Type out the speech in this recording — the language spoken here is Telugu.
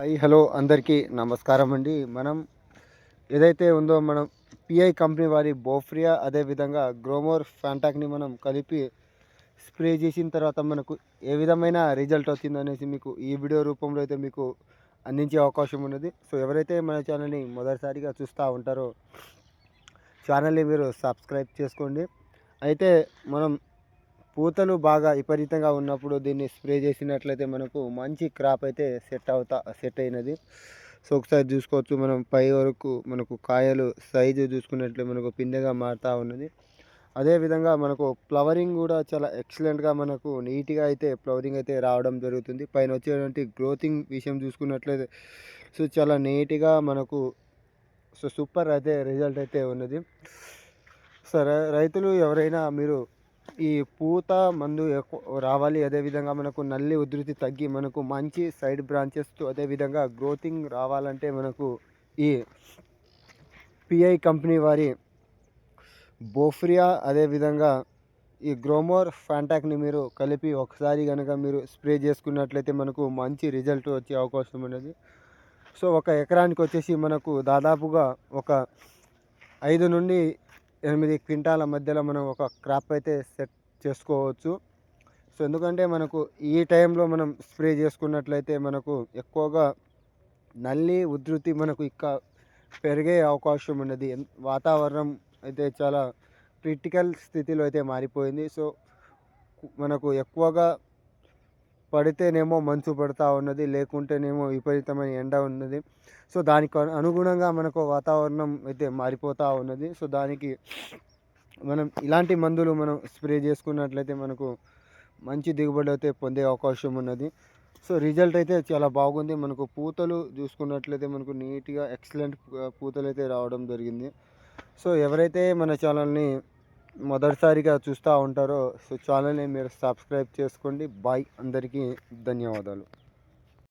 హాయ్ హలో అందరికీ నమస్కారం అండి. మనం ఏదైతే ఉందో మనం పిఐ కంపెనీ వారి బోఫ్రియా అదేవిధంగా గ్రోమోర్ ఫ్యాంటాక్ని మనం కలిపి స్ప్రే చేసిన తర్వాత మనకు ఏ విధమైన రిజల్ట్ వచ్చిందనేసి మీకు ఈ వీడియో రూపంలో అయితే మీకు అందించే అవకాశం ఉన్నది. సో ఎవరైతే మన ఛానల్ని మొదటిసారిగా చూస్తూ ఉంటారో ఛానల్ని మీరు సబ్స్క్రైబ్ చేసుకోండి. అయితే మనం పూతలు బాగా విపరీతంగా ఉన్నప్పుడు దీన్ని స్ప్రే చేసినట్లయితే మనకు మంచి క్రాప్ అయితే సెట్ అవుతా సెట్ అయినది. సో ఒకసారి చూసుకోవచ్చు. మనం పై వరకు మనకు కాయలు సైజు చూసుకున్నట్లే మనకు పిందెగా మారుతూ ఉన్నది. అదేవిధంగా మనకు ఫ్లవరింగ్ కూడా చాలా ఎక్సలెంట్గా మనకు నీట్గా అయితే ఫ్లవరింగ్ అయితే రావడం జరుగుతుంది. పైన వచ్చేటువంటి గ్రోతింగ్ విషయం చూసుకున్నట్లయితే సో చాలా నీట్గా మనకు సో సూపర్ అయితే రిజల్ట్ అయితే ఉన్నది. సరే రైతులు ఎవరైనా మీరు ఈ పూత మందు ఎక్కువ రావాలి. అదేవిధంగా మనకు నల్లి ఉధృతి తగ్గి మనకు మంచి సైడ్ బ్రాంచెస్ అదేవిధంగా గ్రోతింగ్ రావాలంటే మనకు ఈ పిఐ కంపెనీ వారి బోఫ్రియా అదేవిధంగా ఈ గ్రోమోర్ ఫ్యాంటాక్ని మీరు కలిపి ఒకసారి కనుక మీరు స్ప్రే చేసుకున్నట్లయితే మనకు మంచి రిజల్ట్ వచ్చే అవకాశం ఉన్నది. సో ఒక ఎకరానికి వచ్చేసి మనకు దాదాపుగా ఒక ఐదు నుండి ఎనిమిది క్వింటాల మధ్యలో మనం ఒక క్రాప్ అయితే సెట్ చేసుకోవచ్చు. సో ఎందుకంటే మనకు ఈ టైంలో మనం స్ప్రే చేసుకున్నట్లయితే మనకు ఎక్కువగా నల్లి ఉధృతి మనకు ఇంకా పెరిగే అవకాశం ఉన్నది. వాతావరణం అయితే చాలా క్రిటికల్ స్థితిలో అయితే మారిపోయింది. సో మనకు ఎక్కువగా పడితేనేమో మంచు పడుతూ ఉన్నది లేకుంటేనేమో విపరీతమైన ఎండ ఉన్నది. సో దానికి అనుగుణంగా మనకు వాతావరణం అయితే మారిపోతూ ఉన్నది. సో దానికి మనం ఇలాంటి మందులు మనం స్ప్రే చేసుకున్నట్లయితే మనకు మంచి దిగుబడి అయితే పొందే అవకాశం ఉన్నది. సో రిజల్ట్ అయితే చాలా బాగుంది. మనకు పూతలు చూసుకున్నట్లయితే మనకు నీట్గా ఎక్సలెంట్ పూతలు అయితే రావడం జరిగింది. సో ఎవరైతే మన ఛానల్ని మొదటిసారిగా చూస్తూ ఉంటారో సో ఛానల్ని మీరు సబ్స్క్రైబ్ చేసుకోండి. బాయ్. అందరికీ ధన్యవాదాలు.